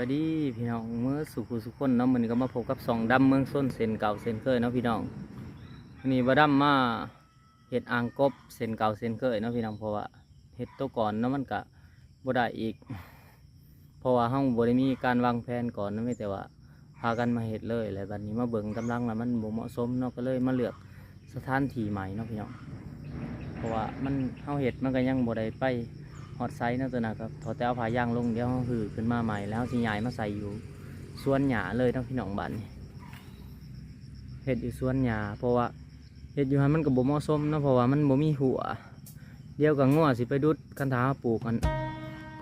ายดีพี่น้องเมื่อสุขุสุขคนเนาะมื้อนี้ก็มาพบกับสองดำเมืองส้นเส้นเก่าเส้นเคยเนาะพี่น้องวันนี้บ่ดำมาเฮ็ดอ่างกบเส้นเก่าเส้นเคยเนาะพี่น้องเพราะว่าเฮ็ดตัวก่อนเนาะมันก็บ่ได้อีก เพราะว่าเฮาบ่ได้มีการวางแผนก่อนนาะมีแต่ว่าพากันมาเฮ็ดเลยแล้วบัดนี้มาเบิ่งกำลังแล้วมันบ่เหมาะสมเนาะก็เลยมาเลือกสถานที่ใหม่เนาะพี่น้องเพราะว่ามันเฮาเฮ็ดมันก็ยังบ่ได้ไป ฮอตไซส์นะตัวนะครับถอดแต่เอาผายางลงเดี๋ยวเราหือขึ้นมาใหม่แล้วสิยายมาใส่อยู่สวนหญ้าเลยทั้งพี่น้องบ้านนี่เห็ดอยู่สวนหญ้าเพราะว่าเห็ดอยู่หันมันก็บ่เหมาะสมนะเพราะว่ามันบ่มีหัว เดียวกับงัวสิไปดุดคันถาปลูกกัน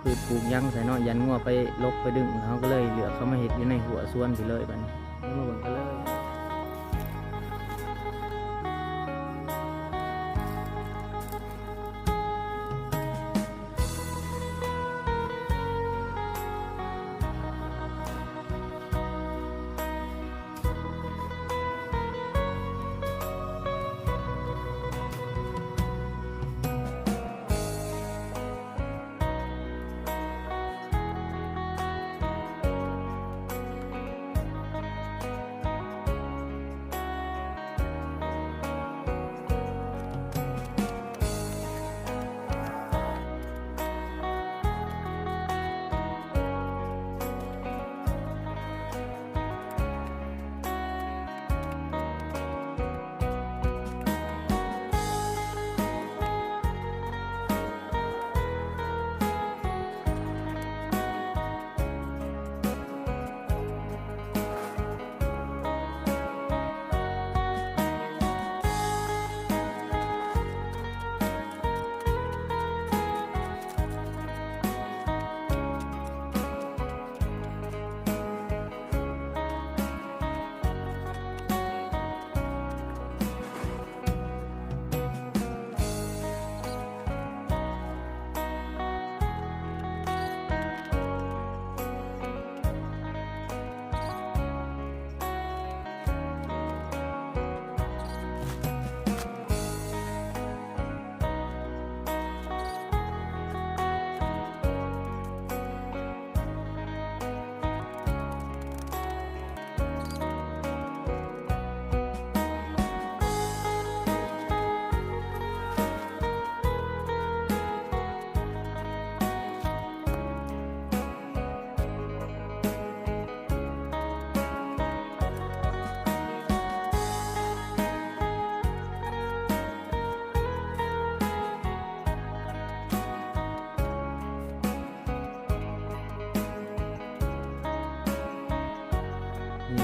พืชปลูกยังใส่นาะยันงัวไปลกไปดึงเขาก็เลยเหลือเขามาเห็ดอยู่ในหัวสวนไปเลยบ้านนี้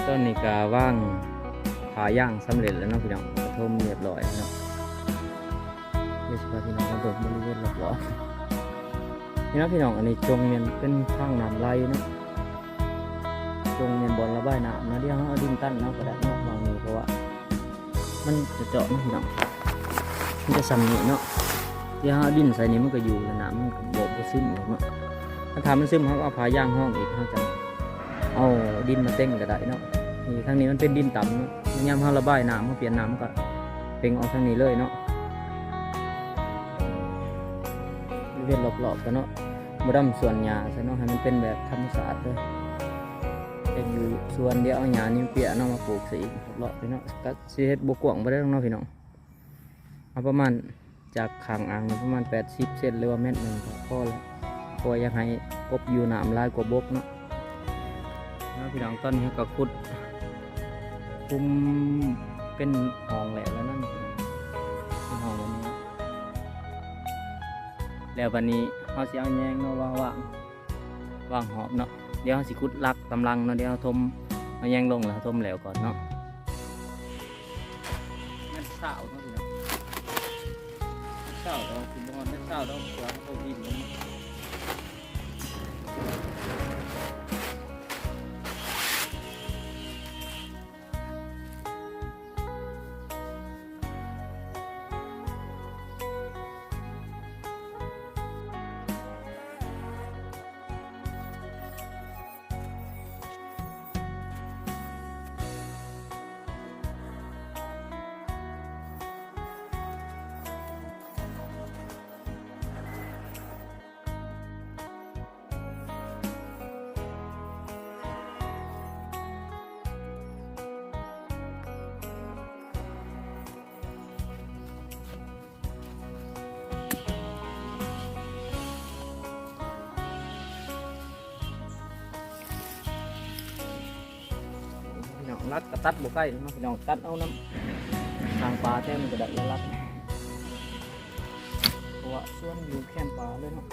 ต้นนี่กาว่างผาย่างสำเร็จแล้วนะพี่น้องกระทมเรียบร้อยนะเดี๋ยวสิพาพี่น้องมาเบิ่งบริเวณรอบๆนี่เนาะพี่น้องอันนี้จงเมียนเป็นทางน้ำไหลนะจงเมียนบอลระบายน้ำนะเดี๋ยวเอาดินตั้นเนาะก็ได้เนาะวางนี้เพราะว่า มันจะเจาะนะพี่น้องมันจะสั่นนี่เนาะเดี๋ยวเอาดินใส่นี่มันก็อยู่แล้วน้ำมันก็บกซึมออกเนาะถ้าทำมันซึมเขาก็เอาผาย่างห้องอีกเขาจะเอาดินมาเต้งก็ได้เนาะ ทางนี้มันเป็นดินต่ำเนาะยามเราระบายน้ำเราเปลี่ยนน้ำมันก็เป่งออกทางนี้เลยเนาะเวียนรอบๆกันเนาะบดำส่วนหญ้าซะเนาะให้มันเป็นแบบธรรมชาติเลยเป็นอยู่ส่วนเดียวเอาหญ้านี่เปียเนาะมาปลูกสีรอบๆไปเนาะก็สิเฮ็ดบกวางไปได้เนาะพี่น้องเอาประมาณจากขางอ่างประมาณ 80 เซนหรือว่าเมตรหนึ่งก็พอแล้วพราะว่าอยากให้กบอยู่น้ำลายกว่าบกเนาะแล้วพี่น้องต้นนี้ก็ขุด คุมเป็นห้องแหละแล้วนั่นเป็นห้องแบบนี้ แล้ววันนี้เขาสิเอาแยงเนาะว่างว่างวางหอบเนาะเดี๋ยวเขาสิขุดลักตำลังเนาะเดี๋ยวเขาทมเอาแยงลงแล้วทมแล้วก่อนเนาะเงินเศร้าเนาะพี่น้องเศร้าเราคุณบอลเงินเศร้าเราเสือเขาดินลงมาน รัดกระตัดบ่ใกล้นะพี่น้องตัดเอาน้ำทางปลาแท้มันกระด้แล้วรัดเพราะว่าส่วนอยู่แค่ปลาเลยเนาะ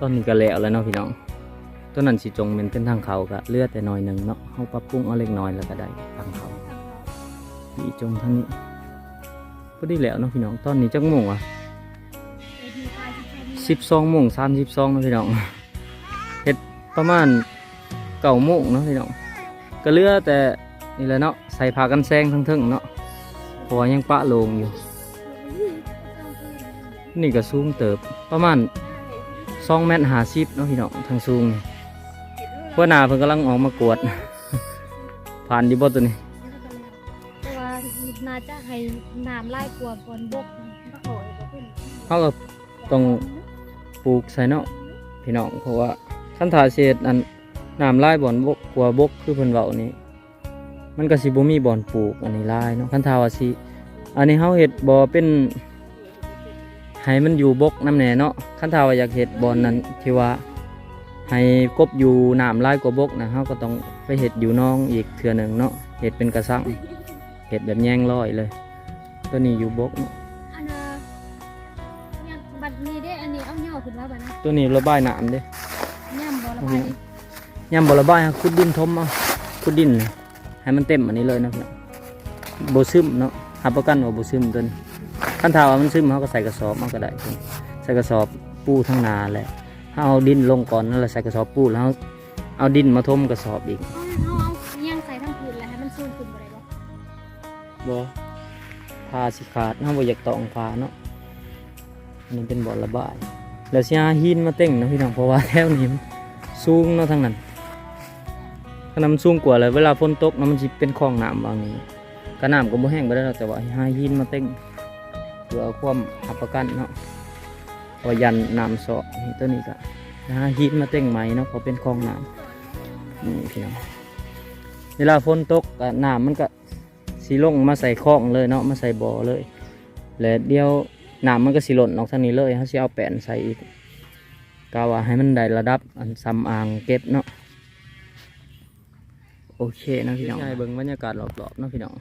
ตอนนี้ก็แล้วแล้วเนาะพี่น้องต้นนั้นสิจงเป็นเป็นทางเขาก็เลือดแต่น้อยหนึ่งเนาะเขาปรับปรุงเอาเล็กน้อยแล้วก็ได้ทางเขาพี่จงทางนี้ก็ได้แล้วเนาะพี่น้องตอนนี้จักโมงอะสิบสองโมงสามสิบสองเนาะพี่น้องเฮ็ดประมาณเก้าโมงเนาะพี่น้องก็เลือแต่นี่แหละเนาะใส่ผ้ากันแซงทั้งเทึงเนาะพราะว่ายังปะลงอยู่ นี่ก็สูงเติบประมาณ สองเมตรหาสิบเนาะพี่น้องทางสูงนี่เพื่อหนาเพิ่นกำลังออกมากวด ผ่านดีบ่ตัวนี้เพราะว่าน่าจะให้น้ำไล่กลัวบนบกโอ้ยบ่ขึ้นเขาก็ต้องปลูกใส่เนาะพี่น้องเพราะว่าขั้นถาเศษอันน้ำลายบ่อนบกกลัวบกคือเพิ่นเว้านี่มันก็สิบ่มีบ่อนปลูกอันนี้ลายเนาะขั้นถาว่าสิอันนี้เฮาเฮ็ดบ่เป็น ให้มันอยู่บกน้ำแหน่เนาะขั้นถาว่าอยากเฮ็ดบ่อนนั้นที่ว่าให้กบอยู่น้ำลายกว่าบกนะเฮาก็ต้องไปเฮ็ดอยู่น้องอีกเทื่อหนึงเนาะเฮ็ดเป็นกระสังเฮ็ดแบบแยงลอยเลย ตัวนี้อยู่บกเนาะอันน่ะเนี่ยบัดนี้ได้อันนี้เอาเหย่อขึ้นมาบัดนะตัวนี้ระบายน้ำเด้ย่ำบ่ละบายยามบ่ระบายฮะขุดดินทมเอาขุดดินเลยให้มันเต็มอันนี้เลยนะพี่น้องบ่ซึมเนาะรับประกันว่าบ่ซึมตัวนี้ ขั้นถ้าว่ามันซึมเขาก็ใส่กระสอบมันก็ได้ใส่กระสอบปูทั้งนาแหละถ้าเอาดินลงก่อนนั่นแหละใส่กระสอบปูแล้วเอาเอาดินมาทมกระสอบอีกเอาเอาเอาย่างใส่ทั้งพื้นแล้วให้มันสูงขึ้นบ่ได้บ่บ่พาสิขาดเฮาบ่อยากตองพาเนาะอันนี้เป็นบ่อระบาย แล้วสิหาหินมาเต็งเนาะพี่น้องเพราะว่าแถวนี้มันสูงเนาะทั้งนั้นถ้าน้ำสูงกว่าเลยเวลาฝนตกน้ำมันสิเป็นคลองน้ำบางนี้ก็น้ำก็บ่แห้งไปได้หรอกแต่ว่าหาหินมาเต็ง เพื่อความอับประกันเนาะพอยันน้ำเสาะตัวนี้ก็หาหินมาเต็งใหม่เนาะเพอเป็นคลองน้ำนี่พี่น้องเวลาฝนตกน้ำมันก็สีลงมาใส่คลองเลยเนาะมาใส่บ่อเลยแล้วเดี๋ยวน้ำมันก็สิหล่นออกทางนี้เลยเขาสิเอาแป้นใส่อีกกาว่าให้มันได้ระดับอันซ้ำอ่างเก็บเนาะโอเคนะพี่น้องใช่เบิ่งบรรยากาศรอบๆเนาะพี่น้อง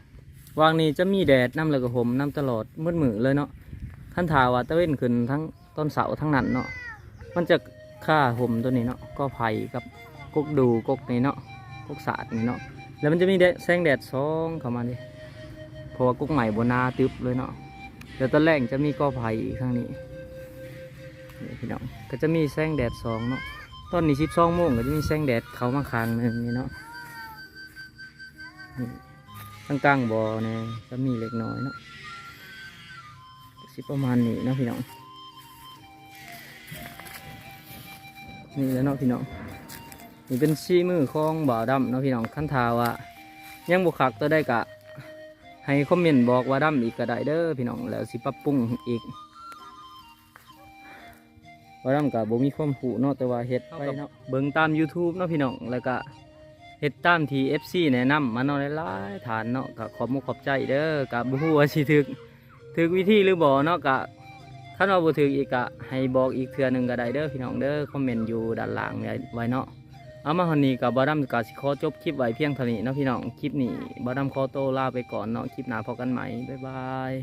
วางนี้จะมีแดดน้ำแล้วก็ห่มน้ำตลอดมืดมือเลยเนาะขั้นถาว่าตะเว้นขึ้นทั้งต้นเสาทั้งนั้นเนาะมันจะค่าห่มตัวนี้เนาะก็ไผ่กับกกดูกกนี่เนาะกกสาดนี่เนาะแล้วมันจะมีแดดแสงแดดซองเข้ามาดิเพราะว่ากุ๊กใหม่บนนาตึบเลยเนาะเดี๋ยวตอนแรกจะมีกอไผ่ข้างนี้นี่พี่น้องก็จะมีแสงแดดซองเนาะตอนนี้สิบสองโมงก็จะมีแสงแดดเข้ามาคางหนึ่งนี่เนาะ ตั้งกลางบ่อเนี่ยจะมีเล็กน้อยเนาะสิประมาณนี้นะพี่น้องนี่แล้วเนาะพี่น้องนี่เป็นซีมือของบ่าวดำเนาะพี่น้องขั้นทาว่ายังบุคักตัวได้กะ ให้คอมเมนต์บอกว่าดำอีกก็ได้เด้อพี่น้องแล้วสิปรับปรุงอีกบ่าดำกับบ่มีความหูเนาะแต่ว่าเฮ็ดไปเนาะเบิ่งตาม YouTube เนาะพี่น้องแล้วก็ เฮ็ดตามที่ FC แนะนำมาเนาะหลายๆฐานเนาะก็ขอบมุกขอบใจเด้อกับบ่ฮู้ว่าสิถึกถึกวิธีหรือบ่เนาะก็คันว่าบ่ถึกอีกก็ให้บอกอีกเทื่อหนึงก็ได้เด้อพี่น้องเด้อคอมเมนต์อยู่ด้านล่างไว้เนาะเอามาคนนี้กับบอดัมกาสิขอจบคลิปไว้เพียงเท่านี้เนาะพี่น้องคลิปนี้บอดัมขอโตวลาไปก่อนเนาะคลิปหน้าพบกันใหม่บ๊ายบาย